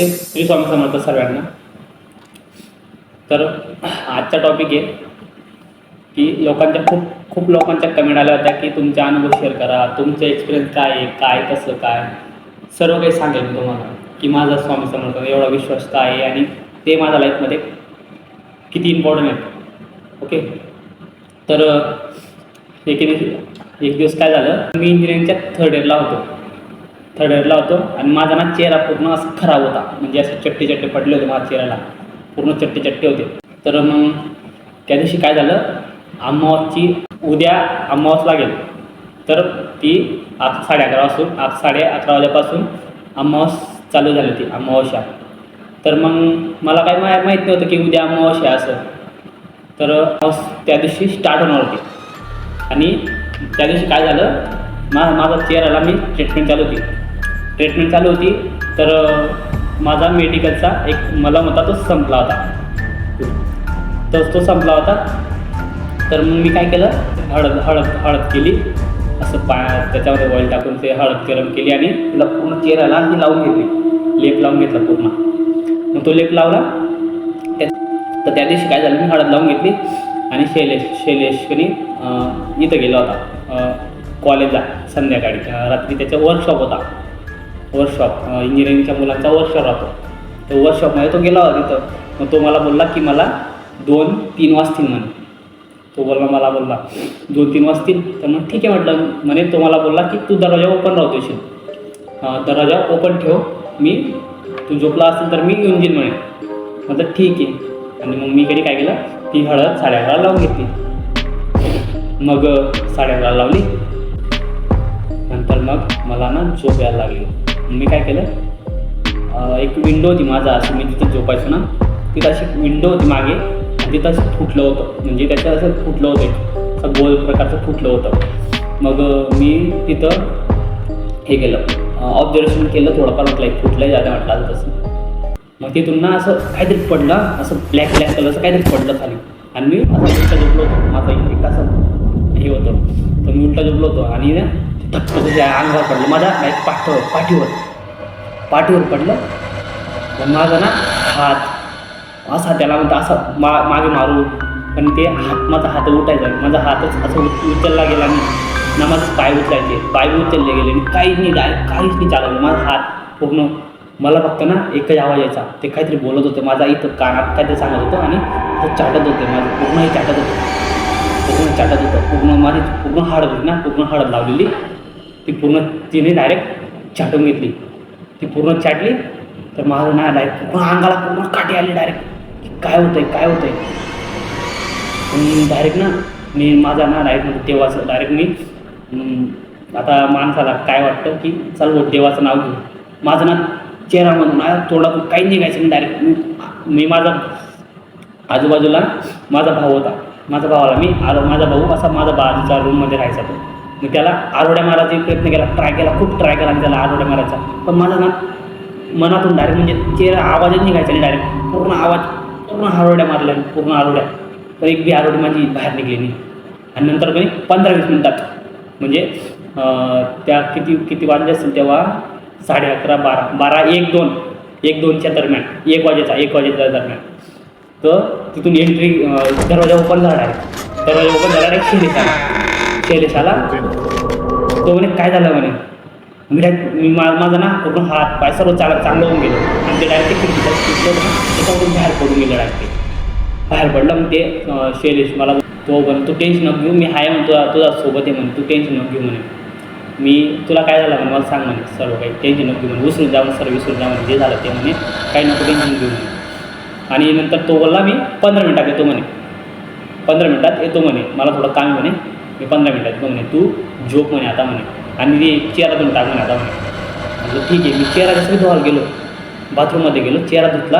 नमस्ते मी स्वामी समर्थ सर्वांना तर आजचा टॉपिक आहे की लोकांच्या खूप खूप लोकांच्या कमेंट आल्या होत्या की तुमचा अनुभव शेअर करा. तुमचं एक्सपिरियन्स काय आहे? काय कसं काय? सर्व काही सांगेल मी तुम्हाला की माझा स्वामी समर्थ एवढा विश्वास आहे आणि ते माझ्या लाईफमध्ये किती इम्पॉर्टंट आहे ओके? तर एक दिवस एक दिवस काय झालं? मी इंजिनिअरिंगच्या थर्ड इयरला होतो. थर्ड होतो आणि माझा ना चेहरा पूर्ण असा खराब होता. म्हणजे असे चट्टे चट्टे पडले होते माझ्या चेहऱ्याला. पूर्ण चट्टे चट्टे होते. तर मग त्या दिवशी काय झालं? अमावासची उद्या अमावास लागेल. तर ती आज साडे अकरा वाजून आज साडे अकरा वाजेपासून अमावास चालू झाली होती अमावास्या. तर मग मला काही मा माहीत नव्हतं की उद्या अमावस्या असं. तर त्या दिवशी स्टार्ट होणार होती. आणि त्या दिवशी काय झालं? मा माझा चेहऱ्याला मी ट्रीटमेंट चालू होती ट्रीटमेंट चालू होती. तर माझा मेडिकलचा एक मला होता तो संपला होता. तर तो संपला होता. तर मग मी काय केलं? हळद हळद हळद केली. असं पा त्याच्यामध्ये ऑइल टाकून ते हळद गरम केली आणि तिला पूर्ण चेहऱ्याला मी लावून घेतली. लेप लावून घेतला पूर्ण. मग तो लेप लावला. तर त्या दिवशी काय झालं? मी हळद लावून घेतली आणि शैलेश शैलेशनी इथं गेला होता. कॉलेजला संध्याकाळी रात्री त्याचा वर्कशॉप होता. वर्कशॉप इंजिनिअरिंगच्या मुलांचा वर्कशॉप राहतो. तर वर्कशॉपमध्ये तो गेला होता तिथं. मग तो मला बोलला की मला दोन तीन वाजतील म्हणे. तो बोलला मला बोलला दोन तीन वाजतील. तर मग ठीक आहे म्हटलं म्हणे तो मला बोलला की तू दरवाजा ओपन राहतो येशील दरवाजा ओपन ठेव. मी तू झोपला असेल तर मी येऊन जाईन म्हणे. म्हटलं ठीक आहे. आणि मग मी कधी काय केलं? ती हळद साडे लावून घेतली. मग साडे लावली. नंतर मग मला ना झोप यायला लागली. मी काय केलं? एक विंडो होती माझा असं मी तिथे झोपायचो ना. तिथं अशी विंडो होती मागे. तिथं असं फुटलं होतं. म्हणजे त्याचं असं फुटलं होतं एक. असं गोल प्रकारचं फुटलं होतं. मग मी तिथं हे केलं. ऑब्झर्वेशन केलं थोडंफार म्हटलं एक फुटलं जादा म्हटलं असं तसं. मग तिथून ना असं काहीतरी पडलं. असं ब्लॅक ब्लॅक कलरचं काहीतरी पडलं खाली. आणि मी असं उलटा झोपलो होतो. माझा एक असं हे होतं. तर मी उलटा झोपलो होतो. आणि ना धप्प त्याच्या अंगावर पडलं माझा एक पाठीवर पाठीवर पाठीवर पडलं मग माझा ना हात असा त्याला म्हणतो असं मा मागे मारू पण ते हात माझा हात उठायचा माझा हातच असं उचलला गेला नाही ना माझं पाय उचलायचे पाय उचलले गेले आणि काहीच नाही डायरेक्ट काहीच नाही चालवलं माझा हात पूर्ण मला फक्त ना एकच आवाज यायचा ते काहीतरी बोलत होते माझा इथं कानात काहीतरी सांगत होतं आणि असं चाटत होते माझं पूर्णही चाटत होतं पूर्ण चाटत होतं पूर्ण माझी पूर्ण हळद होती ना पूर्ण हळद लावलेली ती पूर्ण तिने डायरेक्ट छाटून घेतली. ती पूर्ण छाटली तर माझं ना डायरेक्ट पूर्ण अंगाला पूर्ण काठी आली डायरेक्ट की काय होतंय काय होतंय? आणि डायरेक्ट ना मी माझा ना डायरेक्ट म्हणजे देवाचं डायरेक्ट मी आता माणसाला काय वाटतं की चल हो देवाचं नाव घेऊ. माझं ना चेहरामधून ना तोंडातून काही निघायचं नाही डायरेक्ट मी मी माझा आजूबाजूला माझा भाऊ होता. माझा भावाला मी आलो. माझा भाऊ असा माझा बाजूचा रूममध्ये राहायचा तो. मग त्याला आरोड्या मारायचा प्रयत्न केला ट्राय केला खूप ट्राय केला त्याला आरोड्या मारायचा. पण माझा ना मनातून डायरेक्ट म्हणजे चेहरा आवाजच निघायचा नाही डायरेक्ट पूर्ण आवाज पूर्ण आरोड्या मारल्या पूर्ण आरोड्या. पण एक बी आरोडी माझी बाहेर निघली नाही. आणि नंतर कधी? पंधरा वीस मिनटात. म्हणजे त्या किती किती वाजले असतील तेव्हा? साडे अकरा बारा बारा एक दोन. एक दोनच्या दरम्यान. एक वाजेचा एक वाजेच्या दरम्यान. तर तिथून एंट्री दरवाजा ओपन झाला आहे दरवाजा ओपन झाला आहे शैलेश शैलेश आला तो म्हणे काय झालं म्हणे? मी डायरेक्ट मी मा माझा ना पूर्ण हात पाय सर्व चालत चांगलं होऊन गेलो. आणि ते डायरेक्ट खिडकीचा ना त्याच्यावरून बाहेर पडून गेलं डायरेक्ट ते. बाहेर पडलं मग ते शैलेश मला तो म्हणे तू टेन्शन नको घेऊ मी आहे म्हणतो तुझा सोबत आहे म्हणे तू टेन्शन नको घेऊ म्हणे. मी तुला काय झालं म्हणे मला सांग म्हणे सर्व काही. टेन्शन नको घेऊ म्हणे विसरून जा सर्व विसरून जा म्हणे जे झालं ते म्हणे काही नको टेन्शन घेऊ म्हणे. आणि नंतर तो बोलला मी पंधरा मिनटात येतो म्हणे. पंधरा मिनटात येतो म्हणे. मला थोडं काम म्हणे. मी पंधरा मिनटात म्हणे तू झोप म्हणे आता म्हणे. आणि ते चेहरा धुवून टाक म्हणे आता म्हणे. म्हटलं ठीक आहे मी चेहरा कसं धुवायला गेलो. बाथरूममध्ये गेलो चेहरा धुतला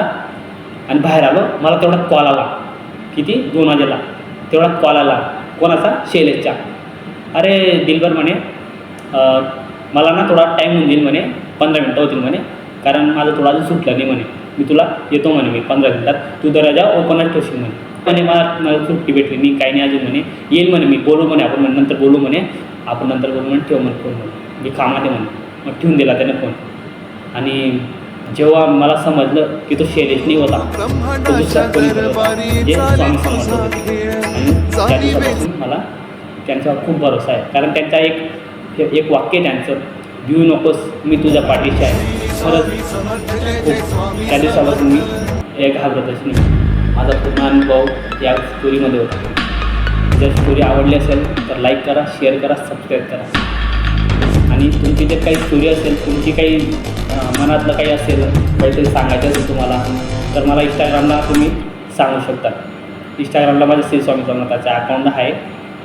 आणि बाहेर आलो. मला तेवढा कॉल आला. किती? दोन वाजेला. तेवढा कॉल आला. कोणाचा? शैलेशचा. अरे दिलभर म्हणे मला ना थोडा टाईम होऊन जाईल म्हणे पंधरा मिनटं होतील म्हणे. कारण माझं थोडा अजून सुटलं नाही म्हणे. मी तुला येतो म्हणे मी पंधरा मिनटात. तू दरवाजा ओपनच ठेवशील म्हणे. म्हणे मला मला सुट्टी भेटली. नाही काही नाही अजून म्हणे. येईल म्हणे मी बोलू म्हणे आपण म्हणे नंतर बोलू म्हणे. आपण नंतर बोलू म्हणे ठेव म्हणे फोन म्हणे मी कामात आहे म्हणे. मग ठेवून दिला त्याने फोन आणि जेव्हा मला समजलं की तो शैलेशनी होता तो दुसरा कोणी होता. मला त्यांच्यावर खूप भरोसा आहे. कारण त्यांचा एक एक वाक्य त्यांचं भिऊ नकोस मी तुझ्या पाठीशी आहे. खरंच त्या दिवसापासून मी हे घाबरतच नाही. माझा पूर्ण अनुभव या स्टोरीमध्ये होता. जर स्टोरी आवडली असेल तर लाईक करा शेअर करा सबस्क्राईब करा. आणि तुमची जर काही स्टोरी असेल तुमची काही मनातलं काही असेल काहीतरी सांगायचं असेल तुम्हाला तर मला इंस्टाग्रामला तुम्ही सांगू शकता. इंस्टाग्रामला माझं श्री स्वामी समर्थाचा अकाउंट आहे.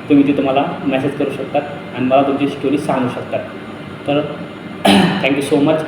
तुम्ही तिथं मला मेसेज करू शकतात आणि मला तुमची स्टोरी सांगू शकतात तर थँक्यू सो मच